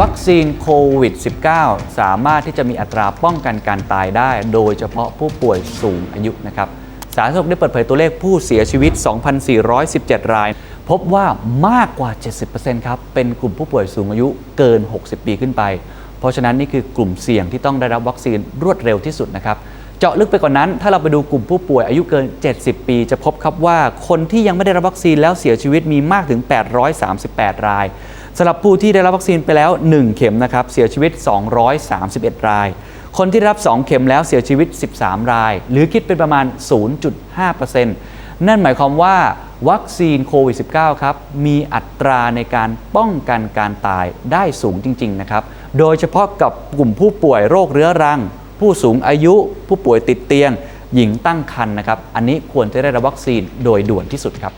วัคซีนโควิด -19 สามารถที่จะมีอัตราป้องกันการตายได้ โดยเฉพาะผู้ป่วยสูงอายุนะครับ สาธารณสุขได้เปิดเผยตัวเลขผู้เสียชีวิต 2,417 ราย พบว่ามากกว่า 70%ครับ เป็นกลุ่มผู้ป่วยสูงอายุเกิน 60 ปีขึ้นไป เพราะฉะนั้นนี่คือกลุ่มเสี่ยงที่ต้องได้รับวัคซีนรวดเร็วที่สุดนะครับ เจาะลึกไปกว่านนั้น ถ้าเราไปดูกลุ่มผู้ป่วยอายุเกิน 70 ปี จะพบครับว่าคนที่ยังไม่ได้รับวัคซีนแล้วเสียชีวิตมีมากถึง 838 ราย สำหรับผู้ที่ได้รับวัคซีนไปแล้ว 1 เข็มนะครับเสียชีวิต 231 ราย คนที่ได้รับ 2 เข็มแล้วเสียชีวิต 13 ราย หรือคิดเป็นประมาณ 0.5%นั่นหมายความว่าวัคซีนโควิด -19 ครับ มีอัตราในการป้องกันการตายได้สูงจริง ๆ นะครับ โดยเฉพาะกับกลุ่มผู้ป่วยโรคเรื้อรัง ผู้สูงอายุ ผู้ป่วยติดเตียง หญิงตั้งครรภ์นะครับ อันนี้ควรจะได้รับวัคซีนโดยด่วนที่สุดครับ